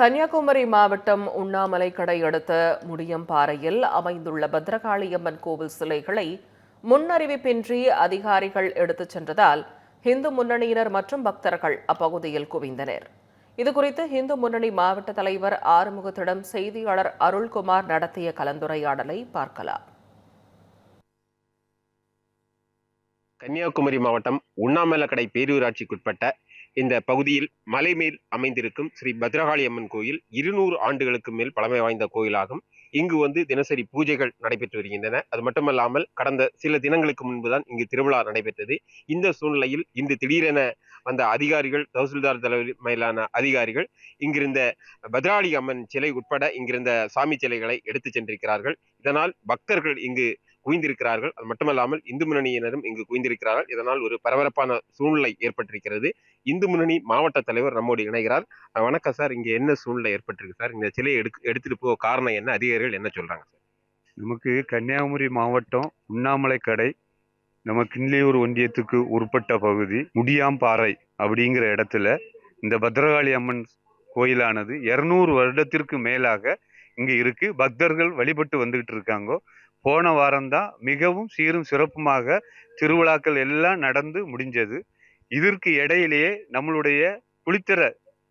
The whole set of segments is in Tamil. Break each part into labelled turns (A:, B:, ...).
A: கன்னியாகுமரி மாவட்டம் உண்ணாமலை கடை அடுத்த முடியம்பாறையில் அமைந்துள்ள பத்ரகாளியம்மன் கோவில் சிலைகளை முன்னறிவிப்பின்றி அதிகாரிகள் எடுத்துச் சென்றதால் இந்து முன்னணியினர் மற்றும் பக்தர்கள் அப்பகுதியில் குவிந்தனர். இதுகுறித்து இந்து முன்னணி மாவட்ட தலைவர் ஆறுமுகத்திடம் செய்தியாளர் அருள்குமார் நடத்திய கலந்துரையாடலை பார்க்கலாம்.
B: கன்னியாகுமரி மாவட்டம் உண்ணாமலக்கடை பேரூராட்சிக்குட்பட்ட இந்த பகுதியில் மலை மேல் அமைந்திருக்கும் ஸ்ரீ பத்ரகாளி அம்மன் கோயில் இருநூறு ஆண்டுகளுக்கு மேல் பழமை வாய்ந்த கோயிலாகும். இங்கு வந்து தினசரி பூஜைகள் நடைபெற்று வருகின்றன. அது மட்டுமல்லாமல் கடந்த சில தினங்களுக்கு முன்புதான் இங்கு திருவிழா நடைபெற்றது. இந்த சூழ்நிலையில் இன்று திடீரென வந்த அதிகாரிகள் தஹசில்தார் தலைமையிலான அதிகாரிகள் இங்கிருந்த பத்ராளி அம்மன் சிலை உட்பட இங்கிருந்த சாமி சிலைகளை எடுத்துச் சென்றிருக்கிறார்கள். இதனால் பக்தர்கள் இங்கு குவிந்திருக்கிறார்கள். அது மட்டுமல்லாமல் இந்து முன்னணியினரும் இங்கு குவிந்திருக்கிறார்கள். இதனால் ஒரு பரபரப்பான சூழ்நிலை ஏற்பட்டிருக்கிறது. இந்து முன்னணி மாவட்ட தலைவர் நம்மோடு இணைகிறார். வணக்கம் சார். இங்கே என்ன சூழ்நிலை ஏற்பட்டிருக்கு சார்? இந்த சிலையை எடுக்க எடுத்துட்டு போக காரணம் என்ன? அதிகாரிகள் என்ன சொல்றாங்க சார்?
C: நமக்கு கன்னியாகுமரி மாவட்டம் உண்ணாமலை கடை நம்ம கிண்லியூர் ஒன்றியத்துக்கு உட்பட்ட பகுதி முடியாம்பாறை அப்படிங்கிற இடத்துல இந்த பத்ரகாளி அம்மன் கோயிலானது இருநூறு வருடத்திற்கு மேலாக இங்கே இருக்குது பக்தர்கள் வழிபட்டு வந்துக்கிட்டு இருக்காங்கோ. போன வாரம்தான் மிகவும் சீரும் சிறப்புமாக திருவிழாக்கள் எல்லாம் நடந்து முடிஞ்சது. இதற்கு இடையிலேயே நம்மளுடைய குளித்தர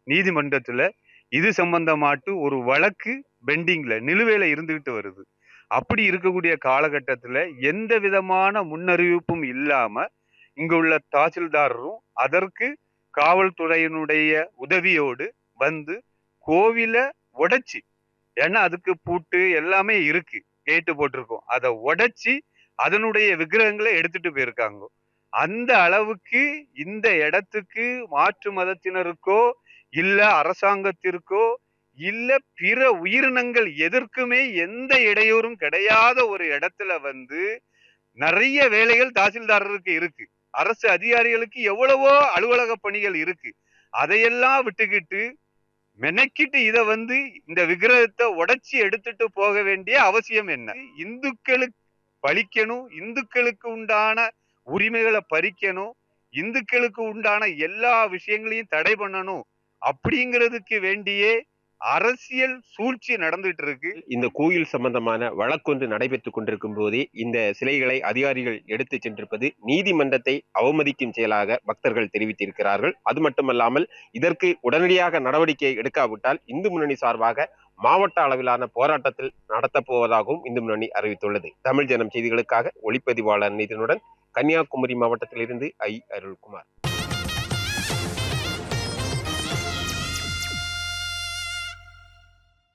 C: நீதிமன்றத்தில் இது சம்பந்தமாட்டு ஒரு வழக்கு பெண்டிங்கில் நிலுவையில் இருந்துக்கிட்டு வருது. அப்படி இருக்கக்கூடிய காலகட்டத்தில் எந்த விதமான முன்னறிவிப்பும் இல்லாமல் இங்க உள்ள தாசில்தாரரும் அதற்கு காவல்துறையினுடைய உதவியோடு வந்து கோவிலை உடைச்சி ஏன்னா அதுக்கு பூட்டு எல்லாமே இருக்கு. கேட்டு போட்டிருக்கோம். அதை உடைச்சி அதனுடைய விக்கிரகங்களை எடுத்துட்டு போயிருக்காங்க. அந்த அளவுக்கு இந்த இடத்துக்கு மாற்று மதத்தினருக்கோ இல்ல அரசாங்கத்திற்கோ இல்ல பிற உயிரினங்கள் எதற்குமே எந்த இடையூறும் கிடையாத ஒரு இடத்துல வந்து நிறைய வேலைகள் தாசில்தாரருக்கு இருக்கு. அரசு அதிகாரிகளுக்கு எவ்வளவோ அலுவலக பணிகள் இருக்கு. அதையெல்லாம் விட்டுக்கிட்டு மெனக்கிட்டு இதை வந்து இந்த விக்கிரகத்தை உடைச்சி எடுத்துட்டு போக வேண்டிய அவசியம் என்ன? இந்துக்களுக்கு பழிக்கணும் இந்துக்களுக்கு உண்டான உரிமைகளை பறிக்கணும் இந்துக்களுக்கு உண்டான எல்லா விஷயங்களையும் தடை பண்ணணும் அப்படிங்கிறதுக்கு வேண்டியே அரசியல் சூழ்ச்சி நடந்துட்டு இருக்கு
B: இந்த கோயில் சம்பந்தமான வழக்கொன்று நடைபெற்றுக் கொண்டிருக்கும் போதே இந்த சிலைகளை அதிகாரிகள் எடுத்து சென்றிருப்பது நீதிமன்றத்தை அவமதிக்கும் செயலாக பக்தர்கள் தெரிவித்திருக்கிறார்கள். அது மட்டுமல்லாமல் இதற்கு உடனடியாக நடவடிக்கை எடுக்காவிட்டால் இந்து முன்னணி சார்பாக மாவட்ட அளவிலான போராட்டத்தில் நடத்தப் போவதாகவும் இந்து முன்னணி அறிவித்துள்ளது. தமிழ் ஜனம் செய்திகளுக்காக ஒளிப்பதிவாளர் நிதினுடன் கன்னியாகுமரி மாவட்டத்திலிருந்து ஐ அருள்குமார்.